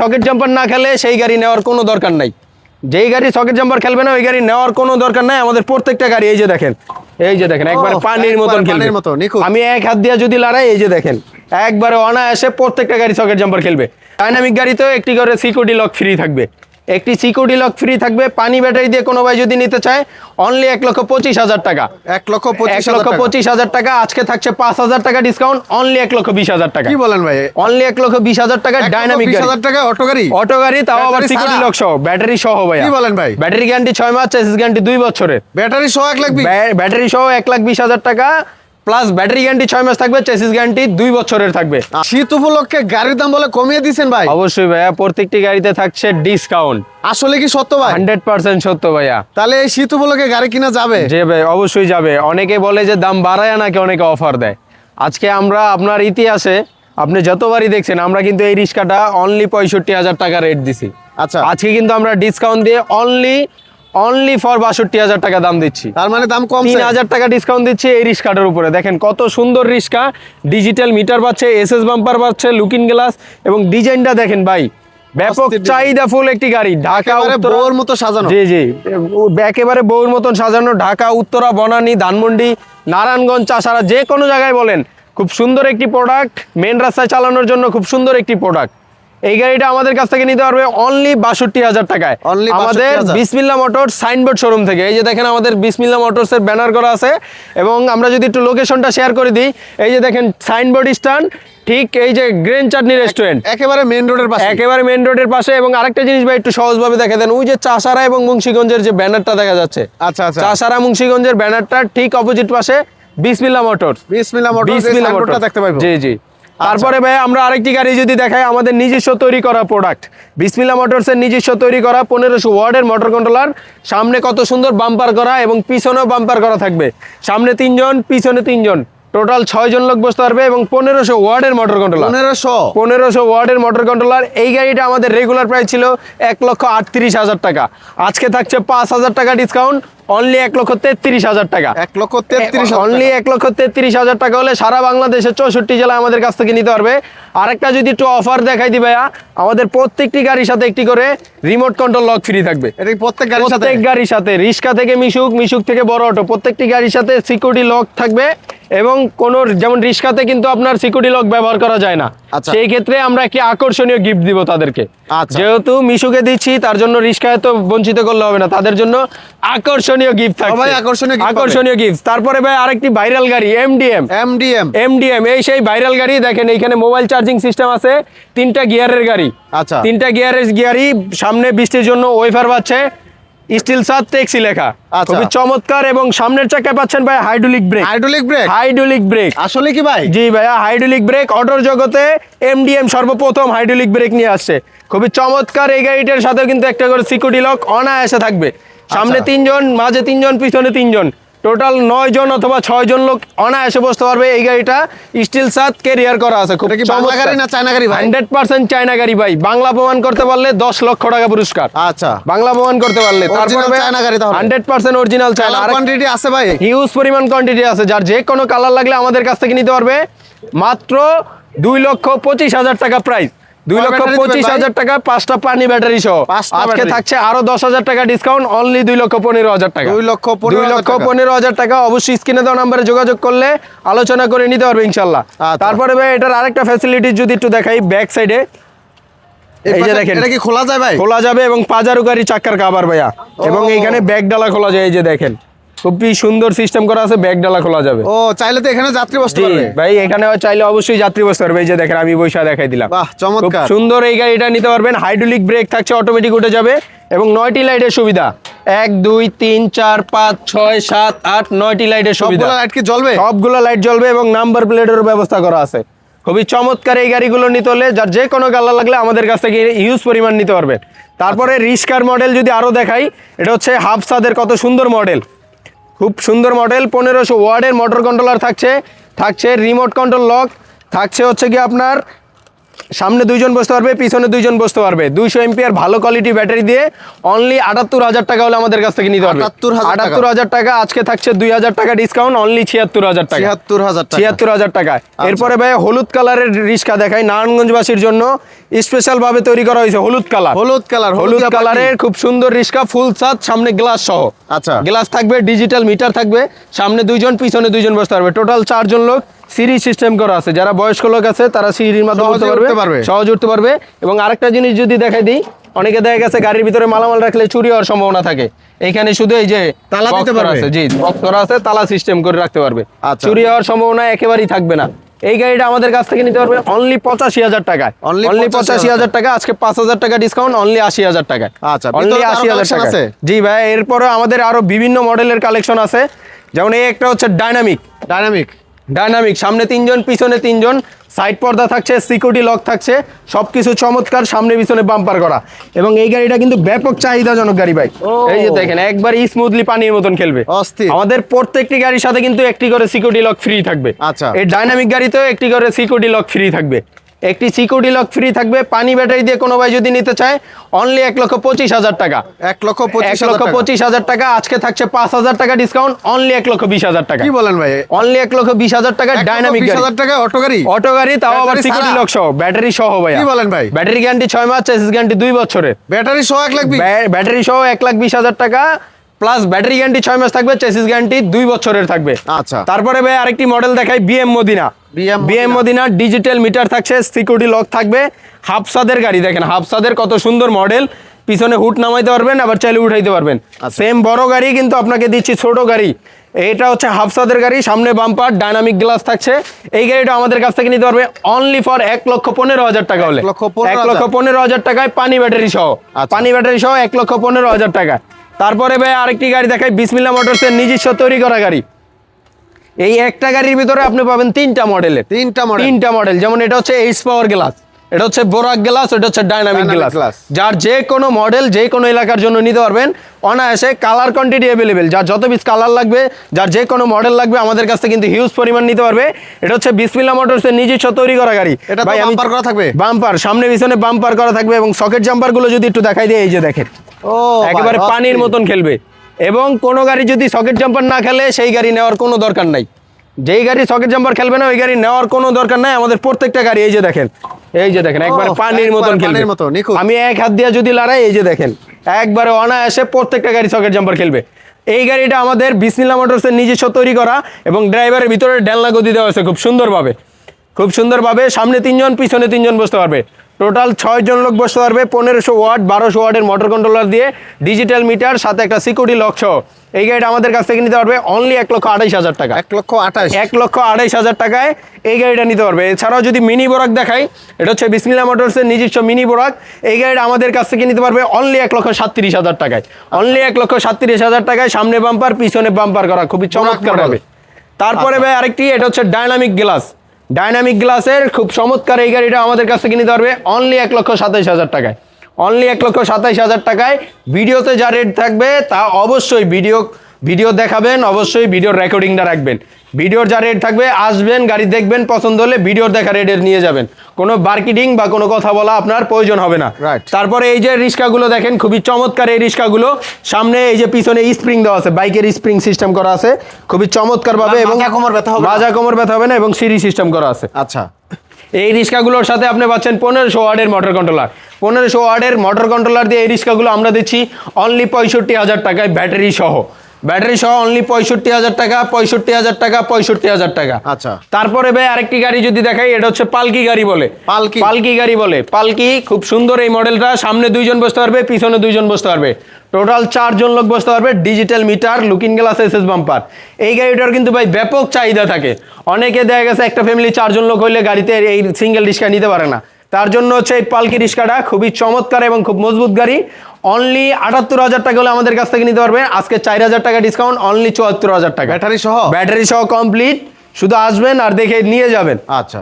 Socket jumper না খেলে সেই গাড়ি নেওয়ার কোনো দরকার নাই। যেই গাড়ি সকেট জাম্পার খেলবে না ওই গাড়ি নেওয়ার কোনো দরকার নাই। আমাদের প্রত্যেকটা গাড়ি এই যে দেখেন এই যে দেখেন একবার পানির মতন খেলবে। আমি এক হাত দিয়ে যদি লড়াই এই যে দেখেন একবারে অনায়াসে প্রত্যেকটা গাড়ি সকেট জাম্পার খেলবে। ডাইনামিক গাড়িতেও একটি করে সিকিউরিটি লক ফ্রি থাকবে। একটি সিকিউরিটি লক ফ্রি থাকবে পানি ব্যাটারি দিয়ে কোনো ভাই যদি নিতে চায় অনলি এক লক্ষ পঁচিশ হাজার টাকা। এক লক্ষ এক পঁচিশ লক্ষ পঁচিশ হাজার টাকা আজকে থাকছে পাঁচ হাজার টাকা ডিসকাউন্ট অনলি এক লক্ষ বিশ হাজার টাকা। কি বলেন ভাই? অনলি এক লক্ষ বিশ হাজার টাকা ডাইনামিক হাজার টাকা অটো গাড়ি? অটো গাড়ি তাও আবার সিকিউরিটি লক সহ ব্যাটারি সহ ভাই কি বলেন ভাই? ব্যাটারি গ্যারান্টি ছয় মাস চেসিস গ্যারান্টি দুই বছরের। ব্যাটারি সহ এক লাখ ব্যাটারি সহ এক লাখ বিশ হাজার টাকা প্লাস ব্যাটারি গ্যারান্টি ছয় মাস থাকবে চেসিস গ্যারান্টি দুই বছরের থাকবে। শীত উপলক্ষে গাড়ির দাম বলে কমিয়ে দিচ্ছেন ভাই? অবশ্যই ভাইয়া প্রত্যেকটি গাড়িতে থাকছে ডিসকাউন্ট আসলে কি সত্য ভাই? হান্ড্রেড পার্সেন্ট সত্য ভাইয়া। তাহলে এই শীত উপলক্ষে গাড়ি কিনা যাবে? যে ভাই অবশ্যই যাবে। অনেকে বলে যে দাম বাড়ায় নাকি অনেকে অফার দেয়। আজকে আমরা আপনার ইতিহাসে আপনি যতবারই দেখছেন আমরা কিন্তু এই রিক্সাটা অনলি পঁয়ষট্টি হাজার টাকা রেট দিছি। আচ্ছা। আজকে কিন্তু আমরা ডিসকাউন্ট দিয়ে অনলি অনলি ফর বাষট্টি হাজার টাকা দাম দিচ্ছি। তার মানে দাম কম তিন হাজার টাকা ডিসকাউন্ট দিচ্ছি এই রিক্সাটার উপরে। দেখেন কত সুন্দর রিক্সা ডিজিটাল মিটার পাচ্ছে এস এস বাম্পার পাচ্ছে লুকিং গ্লাস এবং ডিজাইনটা দেখেন ভাই ব্যাপক। চাহিদা ফুল একটি গাড়ি ঢাকা বউর মতো সাজানো। জি জি। একেবারে বউর মতন সাজানো ঢাকা উত্তরা বনানী ধানমন্ডি নারায়ণগঞ্জ চাষারা যে কোনো জায়গায় বলেন খুব সুন্দর একটি প্রোডাক্ট মেন রাস্তায় চালানোর জন্য খুব সুন্দর একটি প্রোডাক্ট এই গাড়িটা আমাদের কাছ থেকে নিতে পারবে অনলি বাষট্টি হাজার টাকায়। Only আমাদের 62,000 বিসমিল্লা মোটর সাইনবোর্ড শোরুম থেকে। এই যে দেখেন আমাদের বিসমিল্লা মোটরসের ব্যানার করা আছে এবং আমরা যদি একটু লোকেশনটা শেয়ার করে দিই এই যে দেখেন সাইনবোর্ড স্ট্যান্ড ঠিক এই যে গ্রেন চাটনি রেস্টুরেন্ট একেবারে মেইন রোডের পাশে। একেবারে মেন রোডের পাশে এবং আরেকটা জিনিস ভাই একটু সহজভাবে দেখা দেন ওই যে চাষারা এবং মুন্সিগঞ্জের যে ব্যানারটা দেখা যাচ্ছে। আচ্ছা আচ্ছা। চাষারা মুন্সিগঞ্জের ব্যানারটা ঠিক অপোজিট পাশে বিসমিল্লা মোটরস। বিসমিল্লা সাইনবোর্ডটা দেখতে পাইবো। জি জি। তারপরে ভাই, আমরা আরেকটি গাড়ি যদি দেখাই, আমাদের নিজস্ব তৈরি করা প্রোডাক্ট বিসমিল্লা মোটরসের নিজস্ব তৈরি করা পনেরোশো ওয়ার্ডের মোটর কন্ট্রোলার সামনে কত সুন্দর বাম্পার করা এবং পিছনেও বাম্পার করা থাকবে। সামনে তিনজন, পিছনে তিনজন। টোটাল ছয় জন লোক বসতে পারবে এবং পনেরোশো ওয়ার্ডের মোটর কন্ট্রোলার পনেরোশো? পনেরোশো ওয়ার্ডের মোটর কন্ট্রোলার এই গাড়িটা আমাদের রেগুলার প্রাইস ছিল এক লক্ষ আটত্রিশ হাজার টাকা। আজকে থাকছে পাঁচ হাজার টাকা ডিসকাউন্ট অনলি এক লক্ষ তেত্রিশ হাজার টাকা। এক লক্ষ তেত্রিশ অনলি এক লক্ষ তেত্রিশ হাজার টাকা হলে সারা বাংলাদেশের চৌষট্টি জেলা আমাদের কাছ থেকে নিতে পারবে। আরেকটা যদি একটু অফার দেখাই দিবে আমাদের প্রত্যেকটি গাড়ির সাথে একটি করে রিমোট কন্ট্রোল লক ফ্রি থাকবে। প্রত্যেক গাড়ির সাথে? প্রত্যেক গাড়ির সাথে রিক্সা থেকে মিশুক মিশুক থেকে বড় অটো প্রত্যেকটি গাড়ির সাথে সিকিউরিটি লক থাকবে। এবং কোন যেমন রিক্সাতে কিন্তু আপনার সিকিউরিটি লক ব্যবহার করা যায় না। আচ্ছা। সেই ক্ষেত্রে আমরা একটি আকর্ষণীয় গিফট দিব তাদেরকে। আচ্ছা। যেহেতু মিশুকে দিচ্ছি তার জন্য রিক্সায় তো বঞ্চিত করলে হবে না। তাদের জন্য আকর্ষণীয় গিফট থাকবে আকর্ষণীয় আকর্ষণীয় গিফট তারপরে ভাই আরেকটি ভাইরাল গাড়ি এমডিএম এমডিএম এমডিএম এই সেই ভাইরাল গাড়ি দেখেন এইখানে মোবাইল চার্জিং সিস্টেম আছে তিনটা গিয়ারের গাড়ি। আচ্ছা। তিনটা গিয়ারের গিয়ারই সামনে বৃষ্টির জন্য ওয়েফার পাচ্ছে স্টিল সাত টেক্সি লেখা। আচ্ছা। খুবই চমৎকার এবং সামনের চাকায় পাচ্ছেন ভাই hydraulic brake. Hydraulic brake? Hydraulic brake. আসলে কি ভাই? জি ভাইয়া হাইড্রোলিক ব্রেক। অটোর জগতে এমডিএম সর্বপ্রথম হাইড্রোলিক ব্রেক নিয়ে আসছে। খুবই চমৎকার এই গাড়িটার সাথেও কিন্তু একটা করে সিকিউরিটি লক অনায়াসে থাকবে। সামনে আচ্ছা। তিনজন মাঝে তিনজন পিছনে তিনজন। টোটাল নয় জন অথবা ছয় জন লোক অনায়াসে বসতে পারবে এই গাড়িটা। স্টিল সাত কেরিয়ার করা আছে। খুব কি বাংলা গাড়ি না চায়না গাড়ি ভাই? হান্ড্রেড পার্সেন্ট চায়না গাড়ি ভাই। বাংলা প্রমাণ করতে পারলে দশ লক্ষ টাকা পুরস্কার। আচ্ছা। বাংলা প্রমাণ করতে পারলে। চায়না গাড়ি? Hundred percent original China. Quantity আছে ভাই। হিউজ পরিমাণ কোয়ান্টিটি আছে। যার যে কোনো কালার লাগলে আমাদের কাছ থেকে নিতে পারবে। মাত্র দুই লক্ষ পঁচিশ হাজার টাকা প্রাইস দুই লক্ষ পঁচিশ? হাজার টাকা পাঁচটা পানি ব্যাটারি সহ। আজকে থাকছে আরও দশ হাজার টাকা ডিসকাউন্ট অনলি দুই লক্ষ পনেরো হাজার টাকা। দুই লক্ষ দুই লক্ষ পনেরো হাজার টাকা অবশ্যই স্ক্রিনে দেওয়া নাম্বারে যোগাযোগ করলে আলোচনা করে নিতে পারবে ইনশাল্লাহ। আচ্ছা। তারপরে ভাই এটার আরেকটা ফ্যাসিলিটি যদি একটু দেখাই ব্যাক সাইডে এই এই যে দেখেন। এটা কি খোলা যায় ভাই? খোলা যাবে এবং পাজারু গাড়ি চাক্কার কাবার ভাইয়া। এবং। এইখানে ব্যাগ ডালা খোলা যায় এই যে দেখেন। খুবই সুন্দর সিস্টেম করা আছে ব্যাগ ডালা খোলা যাবে। ও চাইলে তো এখানে যাত্রী বসতে পারবে। ভাই এখানে চাইলে অবশ্যই যাত্রী বসতে পারবে। এই যে দেখেন আমি বৈশা দেখাই দিলাম। বাহ, চমৎকার। সুন্দর এই গাড়িটা নিতে পারবেন। হাইড্রোলিক ব্রেক থাকছে অটোমেটিক উঠে যাবে। এবং নয়টি লাইটের সুবিধা। এক দুই তিন চার পাঁচ ছয় সাত আট নয়টি লাইটের সুবিধা। লাইট কি জ্বলবে? সবগুলো লাইট জ্বলবে এবং নাম্বার প্লেটের ব্যবস্থা করা আছে। খুবই চমৎকার এই গাড়িগুলো নিতে হলে যার যে কোনো কালার লাগলে আমাদের কাছ থেকে ইউজ পরিমাণ নিতে পারবেন। তারপরে রিস্কার মডেল যদি আরও দেখাই এটা হচ্ছে হাফ সাদের কত সুন্দর মডেল খুব সুন্দর মডেল পনেরোশো ওয়ার্ডের মোটর কন্ট্রোলার থাকছে। থাকছে রিমোট কন্ট্রোল লক থাকছে হচ্ছে কি আপনার সামনে দুইজন বসতে পারবে পিছনে দুইজন বসতে পারবে। দুইশো এমপিআর ভালো কোয়ালিটি ব্যাটারি দিয়ে অনলি আটাত্তর হাজার টাকা হলে আমাদের কাছ থেকে নিতে পারবে। আটাত্তর হাজার টাকা। আজকে থাকছে দুই হাজার টাকা ডিসকাউন্ট অনলি ছিয়াত্তর হাজার টাকা। ছিয়াত্তর হাজার টাকা। ছিয়াত্তর হাজার টাকা। এরপরে ভাই হলুদ কালারের রিক্সা দেখাই নারায়ণগঞ্জবাসীর জন্য। স্পেশাল ভাবে তৈরি করা হয়েছে হলুদ কালার। হলুদ কালার হলুদ কালারের খুব সুন্দর রিক্সা ফুল সাত সামনে গ্লাস সহ। আচ্ছা। গ্লাস থাকবে ডিজিটাল মিটার থাকবে। সামনে দুইজন পিছনে দুইজন বসতে পারবে। টোটাল চারজন লোক। সিঁড়ি সিস্টেম করা আছে। যারা বয়স্ক লোক আছে তারা সিঁড়ির মাধ্যমে সহজে উঠতে পারবে পারবে। উঠতে পারবে। এবং আরেকটা জিনিস যদি দেখাই দিই অনেকে দেখা গেছে গাড়ির ভিতরে মালামাল রাখলে চুরি হওয়ার সম্ভাবনা থাকে। এইখানে শুধু এই যে তালা দিতে পারবে? জি বক্স করা আছে তালা সিস্টেম করে রাখতে পারবে। আচ্ছা। চুরি হওয়ার সম্ভাবনা একেবারেই থাকবে না। এই গাড়িটা আমাদের কাছ থেকে নিতে পারবে অনলি পঁচাশি হাজার টাকায়। অনলি পঁচাশি হাজার টাকা আজকে পাঁচ হাজার টাকা ডিসকাউন্ট অনলি আশি হাজার টাকায়। আচ্ছা, অনলি আশি হাজার টাকা আছে? জি ভাই এরপরে আমাদের আরও বিভিন্ন মডেলের কালেকশন আছে। যেমন এই একটা হচ্ছে ডাইনামিক ডাইনামিক ডাইনামিক সামনে তিনজন পিছনে তিনজন সাইড পর্দা থাকছে সিকিউরিটি লক থাকছে সব কিছু চমৎকার সামনে পিছনে বাম্পার করা। এবং এই গাড়িটা কিন্তু ব্যাপক চাহিদাজনক গাড়ি ভাই। এই যে দেখেন একবার স্মুথলি পানির মতন খেলবে। আমাদের প্রত্যেকটি গাড়ির সাথে কিন্তু একটি করে সিকিউরিটি লক ফ্রি থাকবে। আচ্ছা। এই ডাইনামিক গাড়িতেও একটি করে সিকিউরিটি লক ফ্রি থাকবে। একটি সিকিউরিটি লক ফ্রি থাকবে। পানি ব্যাটারি দিয়ে কোনো ভাই যদি নিতে চায় অনলি এক লক্ষ পঁচিশ হাজার টাকা। এক লক্ষ এক পঁচিশ লক্ষ পঁচিশ হাজার টাকা আজকে থাকছে পাঁচ হাজার টাকা ডিসকাউন্ট অনলি এক লক্ষ বিশ হাজার টাকা। কি বলেন ভাই? অনলি এক লক্ষ বিশ হাজার টাকা ডাইনামিক হাজার টাকা অটো গাড়ি? অটো গাড়ি তাও আবার সিকিউরিটি লক সহ ব্যাটারি সহ ভাই কি বলেন ভাই? ব্যাটারি গ্যারান্টি ছয় মাস চেসিস গ্যারান্টি দুই বছরের। ব্যাটারি সহ এক লাখ ব্যাটারি সহ এক লাখ বিশ হাজার টাকা প্লাস ব্যাটারি গ্যারান্টি ছয় মাস থাকবে চেসিস গ্যারান্টি দুই বছরের থাকবে। আচ্ছা। তারপরে ভাই আরেকটি মডেল দেখাই BM Madina BM Madina digital meter থাকছে সিকিউরিটি লক থাকবে। হাফসাদের গাড়ি দেখেন হাফসাদের কত সুন্দর মডেল পিছনে হুট নামাইতে পারবেন আবার চাইলে উঠাইতে পারবেন। আচ্ছা। সেম বড় গাড়ি কিন্তু আপনাকে দিচ্ছি ছোট গাড়ি। এটা হচ্ছে হাফসাদের গাড়ি সামনে বাম্পার ডাইনামিক গ্লাস থাকছে। এই গাড়িটা আমাদের কাছ থেকে নিতে পারবে অনলি ফর এক লক্ষ পনেরো হাজার টাকা হলে। এক লক্ষ পনেরো হাজার। পনেরো হাজার টাকায় পানি ব্যাটারি সহ। আচ্ছা। পানি ব্যাটারি সহ এক লক্ষ পনেরো হাজার টাকা। তারপরে ভাই আরেকটি গাড়ি দেখাই বিসমিল্লা মোটরসের নিজস্ব তৈরি করা গাড়ি। এই একটা গাড়ির ভিতরে আপনি পাবেন তিনটা মডেলের তিনটা মডেল তিনটা মডেল যেমন এটা হচ্ছে এইচ পাওয়ার গ্লাস এটা হচ্ছে বোরাক গ্লাস এটা হচ্ছে ডাইনামিক গ্লাস যার যে কোনো মডেল যে কোনো এলাকার জন্য নিতে পারবেন। অনায়াসে কালার কোয়ান্টিটি অ্যাভেলেবেল যার যত পিস কালার লাগবে যার যে কোনো মডেল লাগবে আমাদের কাছ থেকে কিন্তু হিউজ পরিমাণ নিতে পারবে। এটা হচ্ছে বিসমিল্লা মোটরসের নিজস্ব তৈরি করা গাড়ি। এটা ভাই, bumper করা থাকবে? বাম্পার সামনে পিছনে বাম্পার করা থাকবে এবং সকেট জাম্পারগুলো যদি একটু দেখাই দিয়ে এই যে দেখেন। ও একেবারে পানির মতন খেলবে। এবং কোনো গাড়ি যদি সকেট জাম্পার না খেলে সেই গাড়ি নেওয়ার কোনো দরকার নাই। যেই গাড়ি সকেট জাম্পার খেলবে না ওই গাড়ি নেওয়ার কোনো দরকার নাই। আমাদের প্রত্যেকটা গাড়ি এই যে দেখেন এই যে দেখেন একবারে পানির মতন খেলবে। আমি এক হাত দিয়ে যদি লড়াই এই যে দেখেন একবারে অনায়াসে প্রত্যেকটা গাড়ি সকেট জাম্পার খেলবে। এই গাড়িটা আমাদের বিসমিল্লা মোটরসের নিজস্ব তৈরি করা এবং ড্রাইভারের ভিতরে ডেলনা গদি দেওয়া হয়েছে খুব সুন্দরভাবে। খুব সুন্দরভাবে সামনে তিনজন পিছনে তিনজন বসতে পারবে। টোটাল ছয় জন লোক বসতে পারবে পনেরোশো ওয়াট বারোশো ওয়াটের মোটর কন্ট্রোলার দিয়ে ডিজিটাল মিটার সাথে একটা সিকিউরিটি লক সহ। এই গাড়িটা আমাদের কাছ থেকে নিতে পারবে অনলি এক লক্ষ আড়াইশ হাজার টাকা। এক লক্ষ আঠাশ এক লক্ষ আড়াইশ হাজার টাকায় এই গাড়িটা নিতে পারবে। এছাড়াও যদি মিনি বোরাক দেখাই এটা হচ্ছে বিসমিল্লা মোটরসের নিজস্ব মিনি বোরাক এই গাড়িটা আমাদের কাছ থেকে নিতে পারবে অনলি এক লক্ষ সাতত্রিশ হাজার টাকায়। অনলি এক লক্ষ সাতত্রিশ হাজার টাকায় সামনে বাম্পার পিছনে বাম্পার করা। খুবই চমৎকার হবে তারপরে ভাই আরেকটি এটা হচ্ছে ডাইনামিক গ্লাস ডাইনামিক গ্লাসের খুব চমৎকার এই গাড়িটা আমাদের কাছ থেকে নিতে পারবে অনলি এক লক্ষ সাতাইশ হাজার টাকায়। অনলি এক লক্ষ সাতাইশ হাজার টাকায়। ভিডিওতে যা রেট থাকবে তা অবশ্যই ভিডিও ভিডিও দেখাবেন, অবশ্যই ভিডিও রেকর্ডিংটা রাখবেন। ভিডিওর যা রেট থাকবে আসবেন গাড়ি দেখবেন পছন্দ হলে ভিডিওর দেখা রেটের নিয়ে যাবেন। কোনো মার্কেটিং বা কোনো কথা বলা আপনার প্রয়োজন হবে না. তারপরে এই যে রিক্সাগুলো দেখেন খুবই চমৎকার এই রিক্সাগুলো সামনে এই যে পিছনে স্প্রিং দেওয়া আছে বাইকের স্প্রিং সিস্টেম করা আছে। খুবই চমৎকার ভাবে এবং কোমর ব্যথা হবে? মাজা কোমর ব্যথা হবে না এবং সিঁড়ি সিস্টেম করা আছে। আচ্ছা। এই রিক্সাগুলোর সাথে আপনি পাচ্ছেন পনেরোশো ওয়ার্ডের মোটর কন্ট্রোলার পনেরোশো ওয়ার্ডের মোটর কন্ট্রোলার দিয়ে এই রিক্সাগুলো আমরা দিচ্ছি অনলি পঁয়ষট্টি হাজার টাকায় ব্যাটারি সহ। ব্যাটারি সহ অনলি পঁয়ষট্টি হাজার টাকা পঁয়ষট্টি হাজার টাকা পঁয়ষট্টি হাজার টাকা। আচ্ছা। তারপরে ভাই আরেকটি গাড়ি যদি দেখাই এটা হচ্ছে পালকি গাড়ি বলে। পালকি। পালকি গাড়ি বলে। পালকি খুব সুন্দর এই মডেলটা। সামনে দুইজন বসতে পারবে পিছনে দুইজন বসতে পারবে। টোটাল চারজন লোক বসতে পারবে digital meter looking glass SS bumper এই গাড়িটার কিন্তু ভাই ব্যাপক চাহিদা থাকে। অনেকে দেখা গেছে একটা ফ্যামিলি চারজন লোক হইলে গাড়িতে এই সিঙ্গেল রিক্সা নিতে পারে না। তার জন্য হচ্ছে এই পালকি রিক্সাটা খুবই চমৎকার এবং খুব মজবুত গাড়ি। অনলি আটাত্তর হাজার টাকা হলে আমাদের কাছ থেকে নিতে পারবেন আজকে চার হাজার টাকা ডিসকাউন্ট অনলি চুয়াত্তর হাজার টাকা। ব্যাটারি সহ? ব্যাটারি সহ কমপ্লিট শুধু আসবেন আর দেখে নিয়ে যাবেন। আচ্ছা।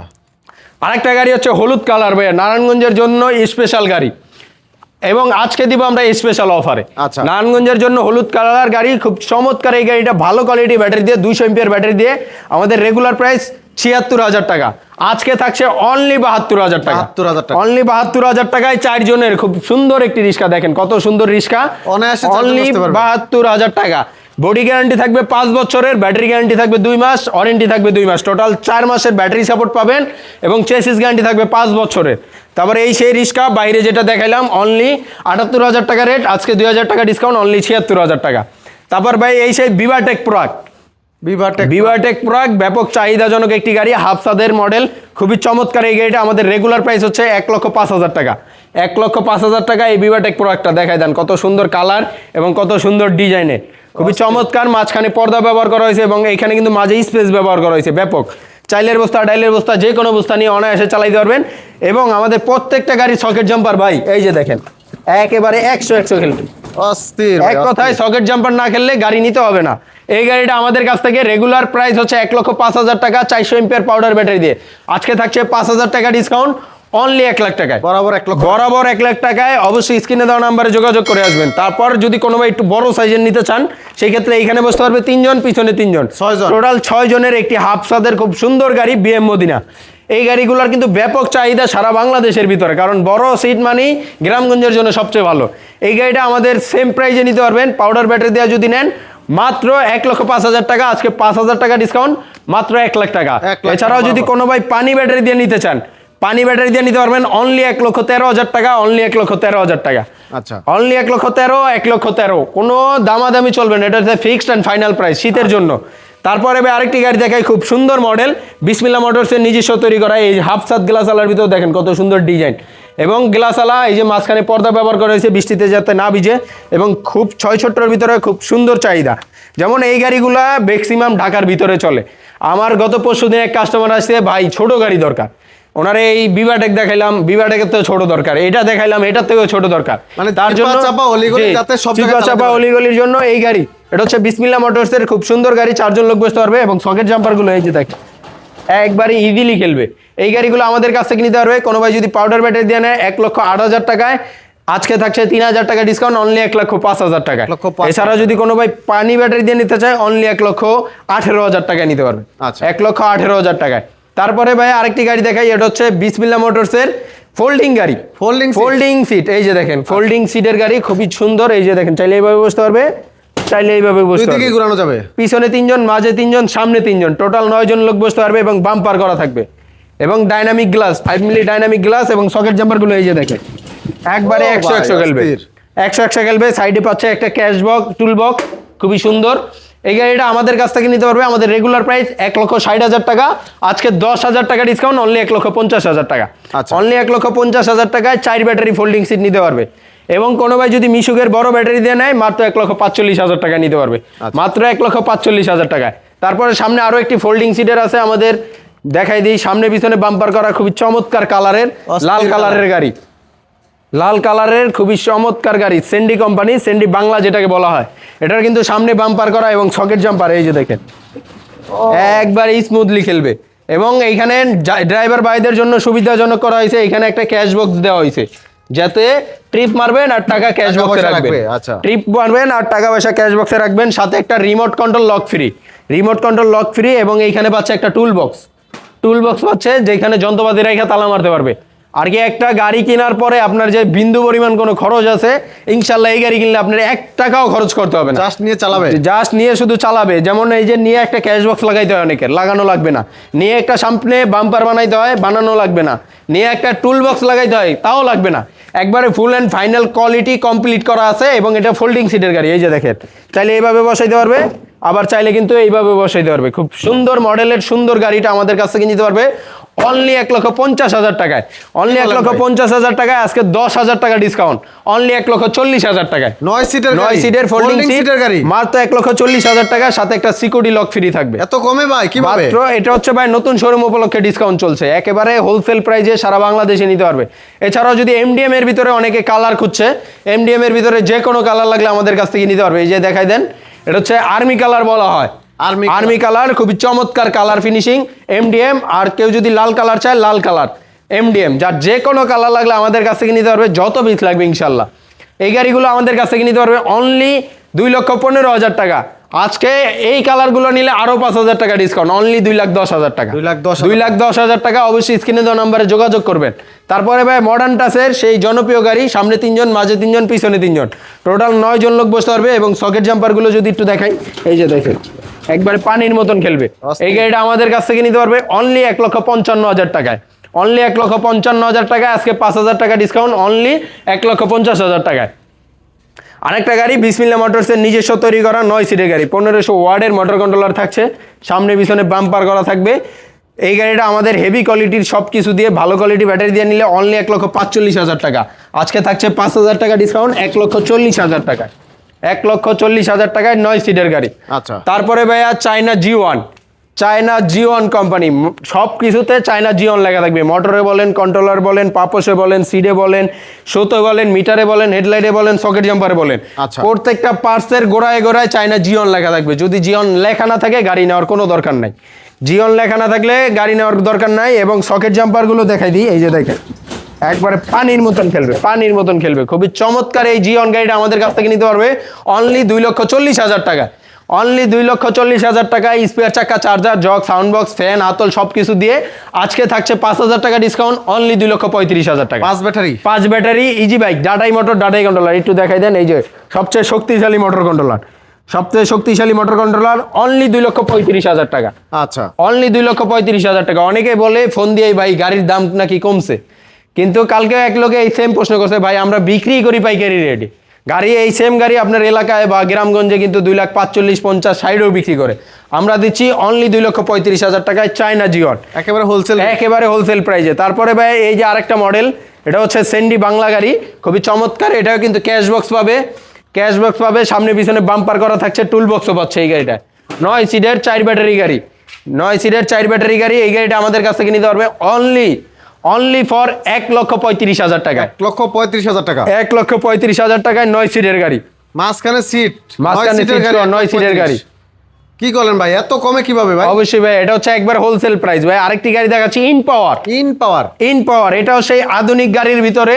আরেকটা গাড়ি হচ্ছে হলুদ কালার ভাইয়া নারায়ণগঞ্জের জন্য স্পেশাল গাড়ি। এবং আজকে দিব আমরা স্পেশাল অফারে আচ্ছা। নারায়ণগঞ্জের জন্য হলুদ কালার গাড়ি খুব চমৎকার এই গাড়িটা ভালো কোয়ালিটি ব্যাটারি দিয়ে দুইশো এমপিয়ার ব্যাটারি দিয়ে। আমাদের রেগুলার প্রাইস ছিয়াত্তর হাজার টাকা। আজকে থাকছে অনলি বাহাত্তর হাজার টাকা। 72,000 টাকা। অনলি বাহাত্তর হাজার টাকায় চারজনের খুব সুন্দর একটি রিক্সা দেখেন কত সুন্দর রিক্সা অনায়াসে অনলি বাহাত্তর হাজার টাকা। বডি গ্যারান্টি থাকবে পাঁচ বছরের ব্যাটারি গ্যারান্টি থাকবে দুই মাস ওয়ারেন্টি থাকবে দুই মাস। টোটাল চার মাসের ব্যাটারি সাপোর্ট পাবেন এবং চেসিস গ্যারান্টি থাকবে পাঁচ বছরের। তারপরে এই সেই রিক্সা বাইরে যেটা দেখাইলাম অনলি আটাত্তর হাজার টাকা রেট আজকে দুই হাজার টাকা ডিসকাউন্ট অনলি ছিয়াত্তর হাজার টাকা। তারপর ভাই এই সেই বিভাটেক প্রোডাক্ট বিভাটেক প্রোডাক্ট ব্যাপক চাহিদাজনক একটি গাড়ি হাফসাদের মডেল খুবই চমৎকার এই গাড়িটা। আমাদের রেগুলার প্রাইস হচ্ছে এক লক্ষ পাঁচ হাজার টাকা। এক লক্ষ পাঁচ হাজার টাকা এই বিভাটেক প্রোডাক্টটা দেখাই দেন। কত সুন্দর কালার এবং কত সুন্দর ডিজাইনে খুবই চমৎকার মাঝখানে পর্দা ব্যবহার করা হয়েছে এবং এখানে কিন্তু মাঝে স্পেস ব্যবহার করা হয়েছে। ব্যাপক। চাইলের বস্তা ডাইলের বস্তা যে কোনো বস্তা নিয়ে অনায়াসে চালাইতে পারবেন। এবং আমাদের প্রত্যেকটা গাড়ি সকেট জাম্পার ভাই এই যে দেখেন একেবারে একশো একশো খেলবে। অস্থির এক কথায় সকেট জাম্পার না খেললে গাড়ি নিতে হবে না। এই গাড়িটা আমাদের কাছ থেকে রেগুলার প্রাইস হচ্ছে এক লক্ষ পাঁচ হাজার টাকা চারশো এমপিয়ার পাউডার ব্যাটারি দিয়ে। আজকে থাকছে পাঁচ হাজার টাকা ডিসকাউন্ট অনলি এক লাখ টাকায়। বরাবর এক লক্ষ। বরাবর এক লাখ টাকায় অবশ্যই স্ক্রিনে দেওয়া নাম্বারে যোগাযোগ করে আসবেন। তারপর যদি কোনো ভাই একটু বড় সাইজের নিতে চান সেই ক্ষেত্রে এইখানে বসতে পারবে তিনজন পিছনে তিনজন। ছয়জন। টোটাল ছয় জনের একটি হাফসাদের খুব সুন্দর গাড়ি বিএম মদিনা। এই গাড়িগুলোর কিন্তু ব্যাপক চাহিদা সারা বাংলাদেশের ভিতরে কারণ বড় সিট মানেই গ্রামগঞ্জের জন্য সবচেয়ে ভালো। এই গাড়িটা আমাদের সেম প্রাইজে নিতে পারবেন পাউডার ব্যাটারি দেওয়া যদি নেন মাত্র এক লক্ষ পাঁচ হাজার টাকা আজকে পাঁচ হাজার টাকা ডিসকাউন্ট মাত্র এক লাখ টাকা। এছাড়াও যদি কোনো ভাই পানি ব্যাটারি দিয়ে নিতে চান পানি ব্যাটারি দিয়ে নিতে পারবেন অনলি এক লক্ষ তেরো হাজার টাকা অনলি এক লক্ষ তেরো হাজার টাকা। আচ্ছা। অনলি এক লক্ষ তেরো এক লক্ষ তেরো কোনো দামাদামি চলবে না এটা হচ্ছে ফিক্সড অ্যান্ড ফাইনাল প্রাইস শীতের জন্য। তারপরে আরেকটি গাড়ি দেখাই খুব সুন্দর মডেল বিসমিল্লা মোটরসের নিজস্ব তৈরি করা এই হাফ সাত গ্লাস আলার ভিতরে দেখেন কত সুন্দর ডিজাইন এবং গ্লাস আলা এই যে মাঝখানে পর্দা ব্যবহার করা হয়েছে বৃষ্টিতে যাতে না ভিজে এবং খুব ছয় ছোট্টর ভিতরে খুব সুন্দর চাহিদা। যেমন এই গাড়িগুলা ম্যাক্সিমাম ঢাকার ভিতরে চলে। আমার গত পরশু দিন এক কাস্টমার আসছে ভাই ছোট গাড়ি দরকার। ওনারে এই বিভাটেক দেখাইলাম বিভাটেকের থেকে ছোট দরকার। এটা দেখাইলাম এটার থেকেও ছোট দরকার। মানে তার জন্য চাপা অলিগলি যাতে সব চাপা অলিগলির জন্য এই গাড়ি। এটা হচ্ছে বিসমিল্লা মোটরসের খুব সুন্দর গাড়ি চারজন লোক বসতে পারবে এবং সকেট জাম্পারগুলো এই যে দেখ একবারে ইজিলি খেলবে। এই গাড়িগুলো আমাদের কাছ থেকে নিতে পারবে। কোনো ভাই যদি পাউডার ব্যাটারি দিয়ে নেয় এক লক্ষ আট হাজার টাকায়। আজকে থাকছে তিন হাজার টাকা ডিসকাউন্ট অনলি এক লক্ষ পাঁচ হাজার পাঁচ এছাড়া যদি কোনো ভাই পানি ব্যাটারি দিয়ে নিতে চায় অনলি এক লক্ষ আঠেরো হাজার টাকায় নিতে পারবে। আচ্ছা। এক লক্ষ আঠেরো হাজার টাকায়। তারপরে ভাই আরেকটি গাড়ি দেখাই এটা হচ্ছে বিসমিল্লা মোটরসের ফোল্ডিং গাড়ি। ফোল্ডিং ফোল্ডিং সিট এই যে দেখেন ফোল্ডিং সিটের গাড়ি খুবই সুন্দর এই যে দেখেন চাইলে এইভাবে বসতে পারবে চাইলে এইভাবে বসতে পারবে। ঘুরানো যাবে। পিছনে তিনজন মাঝে তিনজন সামনে তিনজন টোটাল নয় জন লোক বসতে পারবে এবং বাম্পার করা থাকবে। এবং dynamic glass five milli dynamic glass এবং সকেট জাম্পারগুলো এই যে দেখে একবারে একশো একশো খেলবে। একশো একশো খেলবে সাইডে পাচ্ছে একটা ক্যাশ বক্স টুল বক্স খুবই সুন্দর। এই গাড়িটা আমাদের কাছ থেকে নিতে পারবে আমাদের রেগুলার প্রাইস এক লক্ষ ষাট হাজার টাকা আজকে দশ হাজার টাকা ডিসকাউন্ট অনলি এক লক্ষ পঞ্চাশ হাজার টাকা। আচ্ছা। অনলি এক লক্ষ পঞ্চাশ হাজার টাকায় চার ব্যাটারি ফোল্ডিং সিট নিতে পারবে। এবং কোনো ভাই যদি মিশুকের বড় ব্যাটারি দিয়ে নেয় মাত্র এক লক্ষ পাঁচচল্লিশ হাজার টাকা নিতে পারবে। আচ্ছা। মাত্র এক লক্ষ পাঁচচল্লিশ হাজার টাকায়। তারপরে সামনে আরও একটি ফোল্ডিং সিটের আছে আমাদের দেখাই দিই সামনে পিছনে বাম্পার করা খুবই চমৎকার কালারের লাল কালারের গাড়ি। লাল কালারের খুবই চমৎকার গাড়ি সেন্ডি কোম্পানি সেন্ডি বাংলা যেটাকে বলা হয়। এটার কিন্তু সামনে বাম্পার করা এবং সকেট জাম্পার এই যে দেখেন। একবার স্মুথলি খেলবে। এবং এইখানে ড্রাইভার ভাইদের জন্য সুবিধাজনক করা হয়েছে এখানে একটা ক্যাশ বক্স দেওয়া হয়েছে। যাতে ট্রিপ মারবেন আর টাকা ক্যাশ বক্সে রাখবেন। রাখবে, আচ্ছা। ট্রিপ মারবেন আর টাকা পয়সা ক্যাশ বক্সে রাখবেন সাথে একটা remote control lock free remote control lock free এবং এইখানে পাচ্ছে একটা টুল বক্স টুল বক্স পাচ্ছে যেখানে যন্ত্রপাতি রেখে তালা মারতে পারবে। আর কি একটা গাড়ি কেনার পরে আপনার যে বিন্দু পরিমাণ কোনো খরচ আছে ইনশাল্লাহ এই গাড়ি কিনলে আপনার এক টাকাও খরচ করতে হবে না। জাস্ট নিয়ে চালাবে? জাস্ট নিয়ে শুধু চালাবে। যেমন এই যে নিয়ে একটা ক্যাশ বক্স লাগাইতে হয় অনেকের লাগানো লাগবে না। নিয়ে একটা সামনে বাম্পার বানাইতে হয় বানানো লাগবে না। নিয়ে একটা টুল বক্স লাগাইতে হয় তাও লাগবে না। একবারে full and final quality complete করা আছে এবং এটা ফোল্ডিং সিটের গাড়ি এই যে দেখেন। চাইলে এইভাবে বসাইতে পারবে। আবার চাইলে কিন্তু এইভাবে বসাইতে পারবে। খুব সুন্দর মডেলের সুন্দর গাড়িটা আমাদের কাছ থেকে নিতে পারবে। অনলি এক লক্ষ পঞ্চাশ হাজার টাকায়। অনলি এক লক্ষ পঞ্চাশ হাজার টাকায় আজকে দশ হাজার টাকা ডিসকাউন্ট অনলি এক লক্ষ চল্লিশ হাজার টাকায়। নয় সিটের নয় সিটের ফোল্ডিং সিটের গাড়ি। মাত্র এক লক্ষ চল্লিশ হাজার টাকা সাথে একটা সিকিউরিটি লক ফ্রি থাকবে। এত কমে ভাই কীভাবে? মাত্র এটা হচ্ছে ভাই নতুন শোরুম উপলক্ষে ডিসকাউন্ট চলছে। একেবারে হোলসেল প্রাইজে সারা বাংলাদেশে নিতে পারবে। এছাড়াও যদি এমডিএম এর ভিতরে অনেকে কালার খুঁজছে এমডিএম এর ভিতরে যে কোনো কালার লাগলে আমাদের কাছ থেকে নিতে পারবে। এই যে দেখাই দেন এটা হচ্ছে আর্মি কালার বলা হয়। আর্মি আর্মি কালার খুবই চমৎকার কালার ফিনিশিং এমডিএম আর কেউ যদি লাল কালার চায় লাল কালার এমডিএম যার যে কোনো কালার লাগলে আমাদের কাছ থেকে নিতে পারবে যত পিস লাগবে ইনশাল্লাহ। এই গাড়িগুলো আমাদের কাছ থেকে নিতে পারবে অনলি দুই লক্ষ পনেরো হাজার টাকা। আজকে এই কালারগুলো নিলে আরও পাঁচ হাজার টাকা ডিসকাউন্ট অনলি দুই লাখ দশ হাজার টাকা। দুই লাখ দশ দুই লাখ দশ হাজার টাকা অবশ্যই স্ক্রিনে দেওয়া নাম্বারে যোগাযোগ করবেন। তারপরে ভাই মডার্ন টাসের সেই জনপ্রিয় গাড়ি সামনে তিনজন মাঝে তিনজন পিছনে তিনজন। টোটাল নয় জন লোক বসতে পারবে এবং সকেট জাম্পারগুলো যদি একটু দেখাই এই যে দেখেন একবারে পানির মতন খেলবে। এই গাড়িটা আমাদের কাছ থেকে নিতে পারবে অনলি এক লক্ষ পঞ্চান্ন হাজার টাকায়। অনলি এক লক্ষ পঞ্চান্ন হাজার টাকায় আজকে পাঁচ হাজার টাকা ডিসকাউন্ট অনলি এক লক্ষ পঞ্চাশ হাজার টাকায়। আরেকটা গাড়ি বিসমিল্লা মোটরসের নিজস্ব তৈরি করা নয় সিটের গাড়ি। পনেরোশো ওয়ার্ডের মোটর কন্ট্রোলার থাকছে। সামনে পিছনে বাম্পার করা থাকবে। এই গাড়িটা আমাদের হেভি কোয়ালিটির সব কিছু দিয়ে ভালো কোয়ালিটি ব্যাটারি দিয়ে নিলে অনলি এক লক্ষ পাঁচচল্লিশ হাজার টাকা। আজকে থাকছে পাঁচ হাজার টাকা ডিসকাউন্ট এক লক্ষ চল্লিশ হাজার টাকা এক লক্ষ চল্লিশ হাজার টাকায় নয় সিটের গাড়ি। আচ্ছা। তারপরে ভাইয়া চায়না জি ওয়ান চায়না জিওন কোম্পানি। সব কিছুতে চায়না জিওন লেখা থাকবে। মোটরে বলেন কন্ট্রোলার বলেন পাপসে বলেন সিডে বলেন শোতে বলেন মিটারে বলেন হেডলাইটে বলেন সকেট জাম্পারে বলেন। আচ্ছা। প্রত্যেকটা পার্টসের গোড়ায় গোড়ায় চায়না জিওন লেখা থাকবে। যদি জিওন লেখা না থাকে গাড়ি নেওয়ার কোনো দরকার নাই। জিওন লেখা না থাকলে গাড়ি নেওয়ার দরকার নাই এবং সকেট জাম্পারগুলো দেখাই দিই। এই যে দেখেন একবারে পানির মতন খেলবে পানির মতন খেলবে। খুবই চমৎকার এই জিওন গাড়িটা আমাদের কাছ থেকে নিতে পারবে। অনলি দুই লক্ষ চল্লিশ হাজার টাকা। অনলি দুই লক্ষ চল্লিশ হাজার টাকা স্পেয়ার চাকা charger jug sound box fan Atal সব কিছু দিয়ে আজকে থাকছে পাঁচ হাজার টাকা ডিসকাউন্ট অনলি দুই লক্ষ পঁয়ত্রিশ হাজার টাকা। পাঁচ ব্যাটারি। পাঁচ ব্যাটারি ইজি বাইক ডাটাই মোটর ডাটাই কন্ট্রোলার একটু দেখাই দেন এই যে সবচেয়ে শক্তিশালী মোটর কন্ট্রোলার সবচেয়ে শক্তিশালী মোটর কন্ট্রোলার অনলি দুই লক্ষ পঁয়ত্রিশ হাজার টাকা। আচ্ছা। অনলি দুই লক্ষ পঁয়ত্রিশ হাজার টাকা। অনেকে বলে ফোন দিয়ে ভাই গাড়ির দাম নাকি কমছে। কিন্তু কালকে এক লোকে এই সেম প্রশ্ন করছে ভাই আমরা বিক্রি করি পাইকারি রেটে গাড়ি এই সেম গাড়ি আপনার এলাকায় বা গ্রামগঞ্জে কিন্তু দুই লাখ পাঁচচল্লিশ পঞ্চাশ সাইডেও বিক্রি করে। আমরা দিচ্ছি অনলি দুই লক্ষ পঁয়ত্রিশ হাজার টাকায় চায়না জিওন একেবারে হোলসেল একেবারে হোলসেল প্রাইজে তারপরে ভাই এই যে আরেকটা মডেল এটা হচ্ছে সেন্ডি বাংলা গাড়ি খুবই চমৎকার। এটাও কিন্তু ক্যাশ বক্স পাবে। ক্যাশ বক্স পাবে সামনে পিছনে বাম্পার করা থাকছে টুল বক্সও পাচ্ছে এই গাড়িটা। নয় সিটের চার ব্যাটারি গাড়ি। নয় সিটের চার ব্যাটারি গাড়ি এই গাড়িটা আমাদের কাছ থেকে নিতে পারবে অনলি অনলি ফর এক লক্ষ পঁয়ত্রিশ হাজার টাকায়। এক লক্ষ পঁয়ত্রিশ হাজার টাকা। এক লক্ষ পঁয়ত্রিশ হাজার টাকায় নয় সিটের গাড়ি। মাঝখানে সিট মাঝখানে নয় সিটের গাড়ি। কি করলেন ভাই? এত কমে কীভাবে ভাই? অবশ্যই ভাই এটা হচ্ছে একবার হোলসেল প্রাইস ভাই আরেকটি গাড়ি দেখাচ্ছি in power in power in power এটাও সেই আধুনিক গাড়ির ভিতরে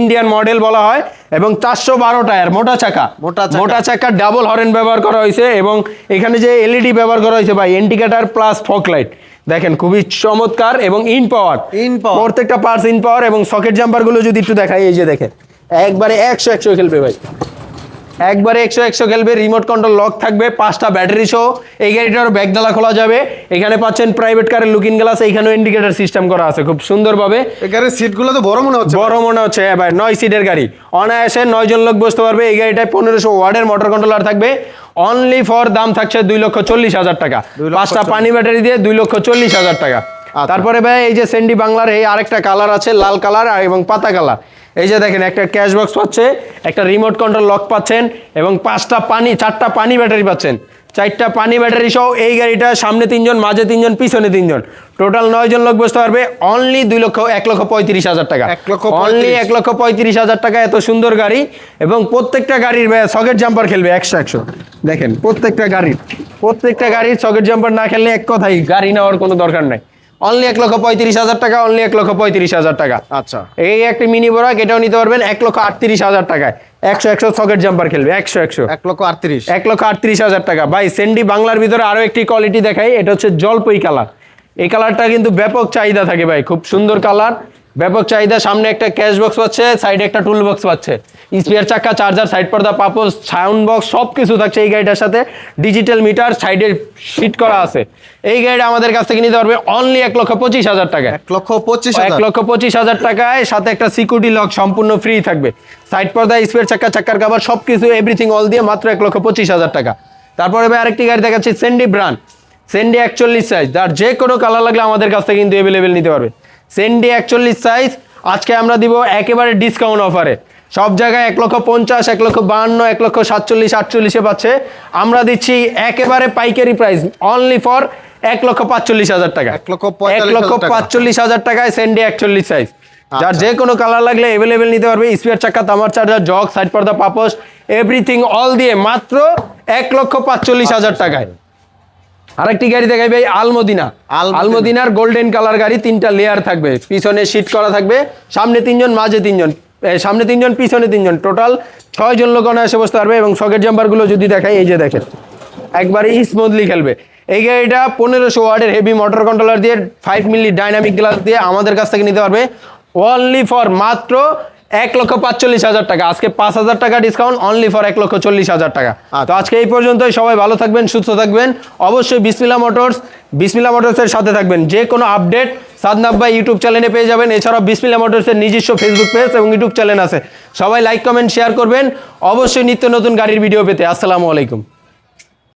ইন্ডিয়ান মডেল বলা হয় এবং চারশো বারো টায়ার মোটা চাকা। মোটা চাকা। মোটা চাকা ডাবল হরেন ব্যবহার করা হয়েছে এবং এখানে যে এলইডি ব্যবহার করা হয়েছে ভাই ইন্ডিকেটার প্লাস ফক লাইট দেখেন খুবই চমৎকার এবং ইন পাওয়ার ইন পাওয়ার প্রত্যেকটা পার্টস ইন পাওয়ার এবং সকেট জাম্পারগুলো যদি একটু দেখাই এই যে দেখেন একবারে একশো একশো খেলবে ভাই। একবারে একশো একশো খেলবে রিমোট কন্ট্রোল লক থাকবে পাঁচটা ব্যাটারি সহ। এই গাড়িটার ব্যাগডালা খোলা যাবে। এখানে পাচ্ছেন প্রাইভেট কারের লুকিং গ্লাস এখানেও ইন্ডিকেটার সিস্টেম করা আছে খুব সুন্দরভাবে। গাড়ির সিটগুলো তো বড় মনে হচ্ছে। বড় মনে হচ্ছে এবার নয় সিটের গাড়ি। অনায়াসে নয় জন লোক বসতে পারবে এই গাড়িটায় পনেরোশো ওয়ার্ডের মোটর কন্ট্রোলার থাকবে। অনলি ফর দাম থাকছে দুই লক্ষ চল্লিশ হাজার টাকা। পাঁচটা পানি ব্যাটারি দিয়ে দুই লক্ষ চল্লিশ হাজার টাকা। আচ্ছা। তারপরে ভাই এই যে সেন্ডি বাংলার এই আরেকটা কালার আছে লাল কালার এবং পাতা কালার এই যে দেখেন একটা ক্যাশ বক্স পাচ্ছে একটা রিমোট কন্ট্রোল লক পাচ্ছেন এবং পাঁচটা পানি চারটা পানি ব্যাটারি পাচ্ছেন। চারটা পানি ব্যাটারি সহ এই গাড়িটা সামনে তিনজন মাঝে তিনজন পিছনে তিনজন। টোটাল নয় জন লোক বসতে পারবে অনলি দুই লক্ষ এক লক্ষ পঁয়ত্রিশ হাজার টাকা। এক লক্ষ অনলি এক লক্ষ পঁয়ত্রিশ হাজার টাকা এত সুন্দর গাড়ি। এবং প্রত্যেকটা গাড়ির সকেট জাম্পার খেলবে একশো একশো। দেখেন প্রত্যেকটা গাড়ির প্রত্যেকটা গাড়ির সকেট জাম্পার না খেললে এক কথাই গাড়ি নেওয়ার কোনো দরকার নাই। অনলি এক লক্ষ পঁয়ত্রিশ হাজার টাকা অনলি এক লক্ষ পঁয়ত্রিশ হাজার টাকা। আচ্ছা। এই একটি মিনি বোরাক এটাও নিতে পারবেন এক লক্ষ আটত্রিশ হাজার টাকায়। একশো একশো সকেট জাম্পার খেলবে একশো একশো। এক লক্ষ আটত্রিশ। এক লক্ষ আটত্রিশ হাজার টাকা। ভাই সেন্ডি বাংলার ভিতরে আরও একটি কোয়ালিটি দেখাই এটা হচ্ছে জলপই কালার এই কালারটা কিন্তু ব্যাপক চাহিদা থাকে ভাই খুব সুন্দর কালার ব্যাপক চাহিদা সামনে একটা ক্যাশ বক্স পাচ্ছে সাইডে একটা টুল বক্স পাচ্ছে। স্পিয়ার চাকা চার্জার সাইড পর্দা পাপোস সাউন্ড বক্স সব কিছু থাকছে এই গাড়িটার সাথে। ডিজিটাল মিটার সাইডে ফিট করা আছে। এই গাড়িটা আমাদের কাছ থেকে নিতে পারবে অনলি এক লক্ষ পঁচিশ হাজার টাকা এক লক্ষ পঁচিশ এক লক্ষ পঁচিশ হাজার টাকায় সাথে একটা সিকিউরিটি লক সম্পূর্ণ ফ্রি থাকবে। সাইড পর্দা স্পেয়ার চাক্কা চাক্কার কাবার সব কিছু এভরিথিং অল দিয়ে মাত্র এক লক্ষ পঁচিশ হাজার টাকা। তারপরে ভাই আরেকটি গাড়ি দেখাচ্ছি সেন্ডি ব্রান্ড সেন্ডি একচল্লিশ সাইজ তার যে কোনো কালার লাগলে আমাদের কাছ থেকে কিন্তু অ্যাভেলেবেল নিতে পারবে। সেন্ডি একচল্লিশ সাইজ আজকে আমরা দিব একেবারে ডিসকাউন্ট অফারে সব জায়গায় এক লক্ষ পঞ্চাশ এক লক্ষ বাহান্ন এক লক্ষ সাতচল্লিশ আটচল্লিশে পাচ্ছে। আমরা দিচ্ছি একেবারে পাইকারি প্রাইস অনলি ফর এক লক্ষ পাঁচচল্লিশ হাজার টাকা। এক লক্ষ এক লক্ষ পাঁচচল্লিশ হাজার টাকায় সেন্ডি একচল্লিশ সাইজ যার আচ্ছা। যে কোনো কালার লাগলে অ্যাভেলেবেল নিতে পারবে স্পিয়ার চাকা তামার চার্জার জগ সাইড পর্দা পাপস এভরিথিং অল দিয়ে মাত্র এক লক্ষ পাঁচচল্লিশ হাজার টাকায়। আরেকটি গাড়ি দেখাই ভাই আলমদিনা। আলমদিনা। আলমদিনার গোল্ডেন কালার গাড়ি তিনটা লেয়ার থাকবে। পিছনে সিট করা থাকবে সামনে তিনজন মাঝে তিনজন। সামনে তিনজন পিছনে তিনজন। টোটাল ছয় জন লোক অনায়াসে বসতে পারবে এবং সকেট জাম্পারগুলো যদি দেখাই এই যে দেখেন একবারে স্মুথলি খেলবে। এই গাড়িটা পনেরোশো ওয়ার্ডের হেভি মোটর কন্ট্রোলার দিয়ে ফাইভ মিলি ডাইনামিক গ্লাস দিয়ে আমাদের কাছ থেকে নিতে পারবে। অনলি ফর মাত্র এক লক্ষ পাঁচচল্লিশ হাজার টাকা। আজকে পাঁচ হাজার টাকা ডিসকাউন্ট অনলি ফর এক লক্ষ চল্লিশ হাজার টাকা। তো আজকে এই পর্যন্তই সবাই ভালো থাকবেন সুস্থ থাকবেন। অবশ্যই বিসমিল্লা মোটরস বিসমিল্লা মোটরসের সাথে থাকবেন। যে কোনো আপডেট সাদনাব ভাই ইউটিউব চ্যানেলে পেয়ে যাবেন। এছাড়াও বিসমিল্লা মোটরসের নিজস্ব ফেসবুক পেজ এবং ইউটিউব চ্যানেল আছে। সবাই লাইক কমেন্ট শেয়ার করবেন। অবশ্যই নিত্য নতুন গাড়ির ভিডিও পেতে। আসসালামু আলাইকুম।